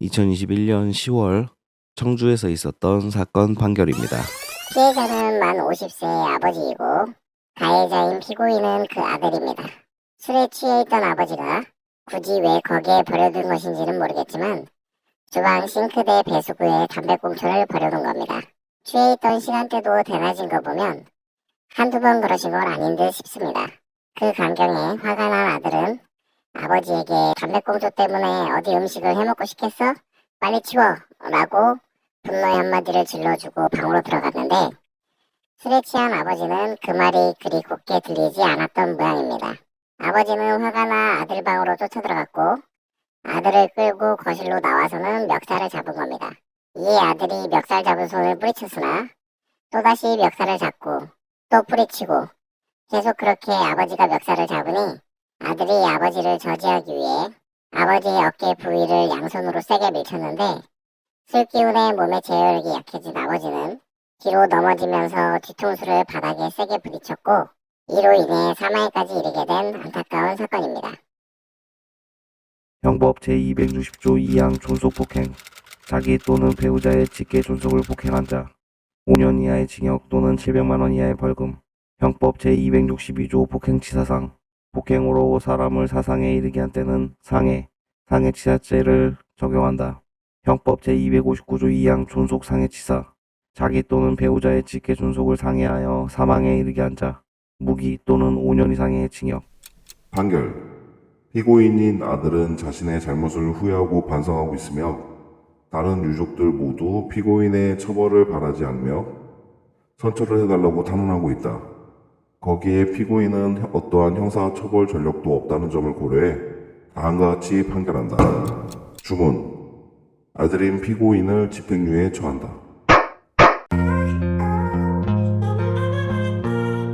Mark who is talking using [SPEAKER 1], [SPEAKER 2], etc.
[SPEAKER 1] 2021년 10월 청주에서 있었던 사건 판결입니다.
[SPEAKER 2] 피해자는 만 50세의 아버지이고 가해자인 피고인은 그 아들입니다. 술에 취해 있던 아버지가 굳이 왜 거기에 버려둔 것인지는 모르겠지만 주방 싱크대 배수구에 담배꽁초를 버려둔 겁니다. 취해 있던 시간대도 대낮인 거 보면 한두 번 그러신 건 아닌 듯 싶습니다. 그 광경에 화가 난 아들은 아버지에게 담배꽁초 때문에 어디 음식을 해먹고 싶겠어? 빨리 치워! 라고 분노의 한마디를 질러주고 방으로 들어갔는데 술에 취한 아버지는 그 말이 그리 곱게 들리지 않았던 모양입니다. 아버지는 화가 나 아들 방으로 쫓아 들어갔고 아들을 끌고 거실로 나와서는 멱살을 잡은 겁니다. 이에 아들이 멱살 잡은 손을 뿌리쳤으나 또다시 멱살을 잡고 또 뿌리치고 계속 그렇게 아버지가 멱살을 잡으니 아들이 아버지를 저지하기 위해 아버지의 어깨 부위를 양손으로 세게 밀쳤는데 술 기운에 몸의 제어력이 약해진 아버지는 뒤로 넘어지면서 뒤통수를 바닥에 세게 부딪혔고 이로 인해 사망에까지 이르게 된 안타까운 사건입니다.
[SPEAKER 1] 형법 제260조 2항 존속폭행. 자기 또는 배우자의 직계 존속을 폭행한 자. 5년 이하의 징역 또는 700만 원 이하의 벌금. 형법 제262조 폭행치사상 폭행으로 사람을 사상에 이르게 한 때는 상해 상해치사죄를 적용한다. 형법 제259조 2항 존속 상해치사 자기 또는 배우자의 직계 존속을 상해하여 사망에 이르게 한 자 무기 또는 5년 이상의 징역
[SPEAKER 3] 판결. 피고인인 아들은 자신의 잘못을 후회하고 반성하고 있으며 다른 유족들 모두 피고인의 처벌을 바라지 않으며 선처를 해달라고 탄원하고 있다. 거기에 피고인은 어떠한 형사 처벌 전력도 없다는 점을 고려해 다음과 같이 판결한다. 주문. 아들인 피고인을 집행유예에 처한다.